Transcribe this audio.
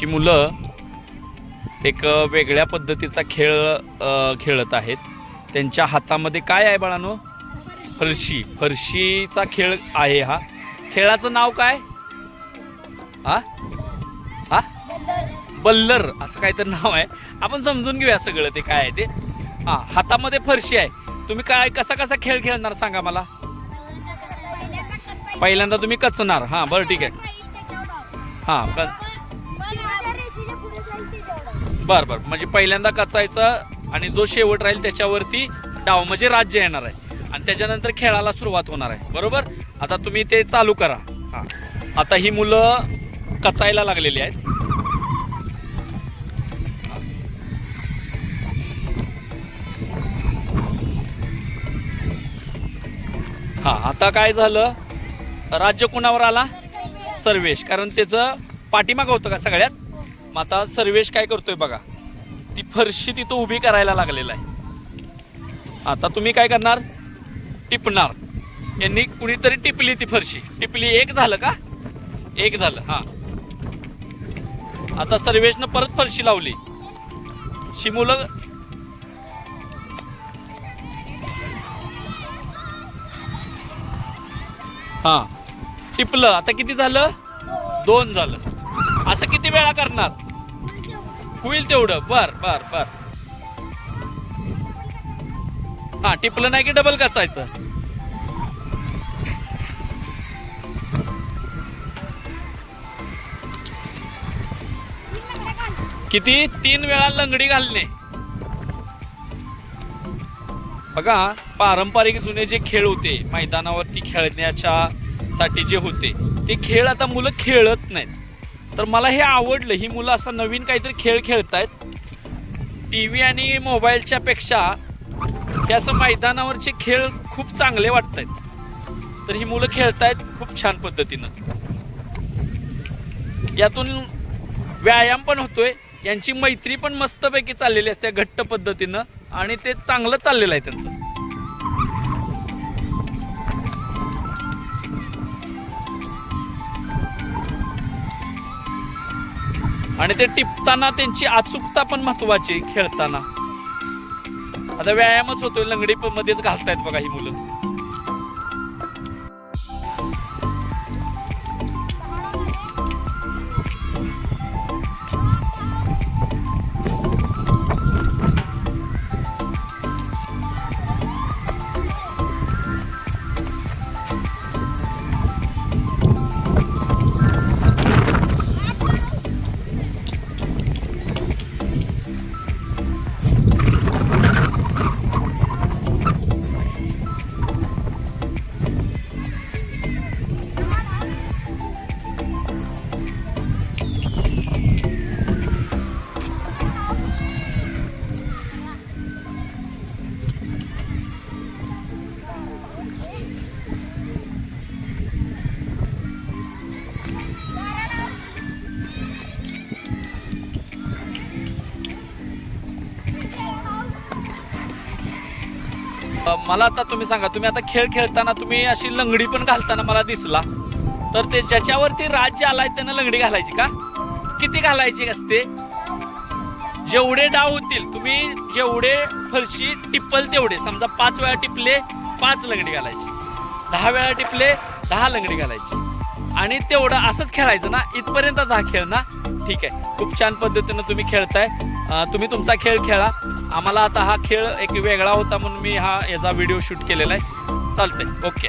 अशी मुलं एक वेगळ्या पद्धतीचा खेळ खेळत आहेत. त्यांच्या हातामध्ये काय आहे बाळानो? फरशी. फरशीचा खेळ आहे हा. खेळाचं नाव काय? हा हा बल्लर. असं काहीतरी नाव आहे. आपण समजून घेऊया सगळं ते काय आहे ते. हा हातामध्ये फरशी आहे. तुम्ही काय कसा कसा खेळ खेळणार सांगा मला? पहिल्यांदा तुम्ही कचणार. हा बरं ठीक आहे. हा क- बर बर. म्हणजे पहिल्यांदा कचायचं आणि जो शेवट राहील त्याच्यावरती डाव म्हणजे राज्य येणार आहे. आणि त्याच्यानंतर खेळाला सुरुवात होणार आहे. बरोबर? आता तुम्ही ते चालू करा. हा. आता ही मुलं कचायला लागलेली आहेत. हा. आता काय झालं? राज्य कुणावर आला? सर्वेश. कारण त्याचं पाठीमागं होतं का सगळ्यात? मग आता सर्वेश काय करतोय बघा. ती फरशी तिथं उभी करायला लागलेला आहे. आता तुम्ही काय करणार? टिपणार. यांनी कुणीतरी टिपली ती फरशी. टिपली एक झालं का? एक झालं हा. आता सर्वेशनं परत फरशी लावली. शिमुलं हा. टिपलं. आता किती झालं? दोन झालं. असं किती वेळा करणार? होईल तेवढं. बर बर बर. हा टिपलं नाही की डबल कचायचं? किती? तीन वेळा लंगडी घालणे. बघा पारंपरिक जुने जे खेळ होते मैदानावरती खेळण्याच्या साठी जे होते ते खेळ आता मुलं खेळत नाहीत. तर मला हे आवडलं. ही मुलं असं नवीन काहीतरी खेळ खेळतायत. टी व्ही आणि मोबाईलच्या पेक्षा हे असं मैदानावरचे खेळ खूप चांगले वाटत आहेत तर ही मुलं खेळतायत खूप छान पद्धतीनं. यातून व्यायाम पण होतोय. यांची मैत्री पण मस्तपैकी चाललेली असते घट्ट पद्धतीनं आणि ते चांगलं चाललेलं आहे त्यांचं. आणि ते टिपताना त्यांची अचूकता पण महत्वाची आहे खेळताना. आता व्यायामच होतोय लंगडी मध्येच घालतायत बघा ही मुलं. मला आता तुम्ही सांगा तुम्ही आता खेळ खेळताना तुम्ही अशी लंगडी पण घालताना मला दिसला. तर ते ज्याच्यावरती राज्य आलाय त्यानं लंगडी घालायची का? किती घालायची असते? जेवढे डाव होतील तुम्ही जेवढे फरशी टिप्पल तेवढे समजा पाच वेळा टिपले पाच लंगडी घालायची. दहा वेळा टिपले दहा लंगडी घालायची. आणि तेवढं असंच खेळायचं ना? इथपर्यंतच हा खेळ ना? ठीक आहे. खूप छान पद्धतीनं तुम्ही खेळताय. तुम्ही तुमचा खेळ खेळा. आम्हाला आता हा खेळ एक वेगळा होता म्हणून मी हा याचा व्हिडिओ शूट केलेला आहे. चालतंय. ओके